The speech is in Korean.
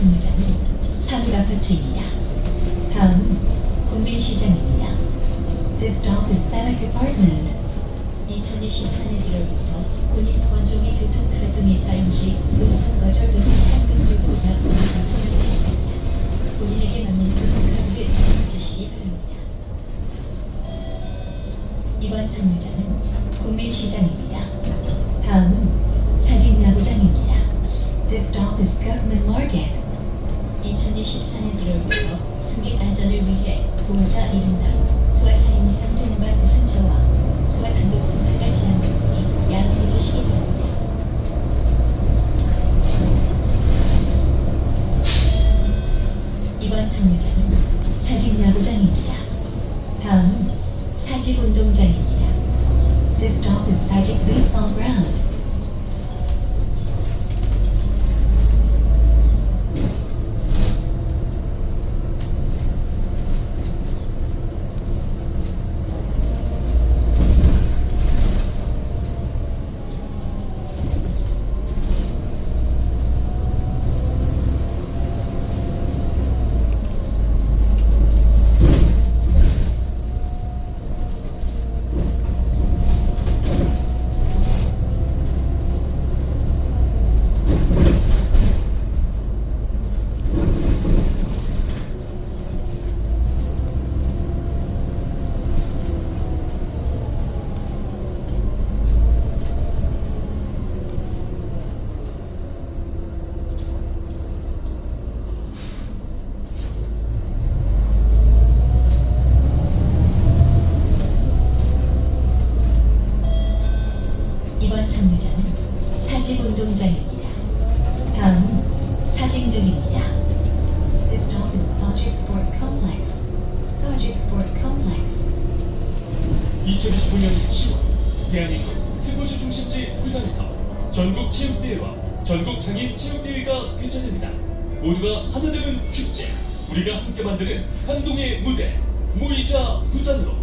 이번 정류장은 사물 아파트입니다. 다음은 국민시장입니다. This stop is Sanak Apartment. 2024년 1월부터 본인 원종의 교통카드 및 사용 시 노선 거절 또는 현금 요구나 요구가 처할 수 있습니다. 본인에게 맞는 교통카드를 사용 주시기 바랍니다. 이번 정류장은 국민시장입니다. 다음은 사직야구장입니다. This stop is Government Market. 2024년 1월부터 승객 안전을 위해 보호자 이름당 수화 사인 이상 되는 말 승차와 수화 단독 승차가 제한되니 양해해 주시기 바랍니다. 이번 정류장은 사직야구장입니다. 다음은 사직운동장입니다. This stop is Sajik Baseball Ground. 이번 정류장은 사직운 동장입니다. 다음은 사직동입니다. This stop is Sajik Sports Complex. Sajik Sports Complex. 2025년 10월 대한민국 스포츠 중심지 부산에서 전국 체육대회와 전국 장애인 체육대회가 개최됩니다. 모두가 하나 되는 축제, 우리가 함께 만드는 감동의 무대, 모이자 부산으로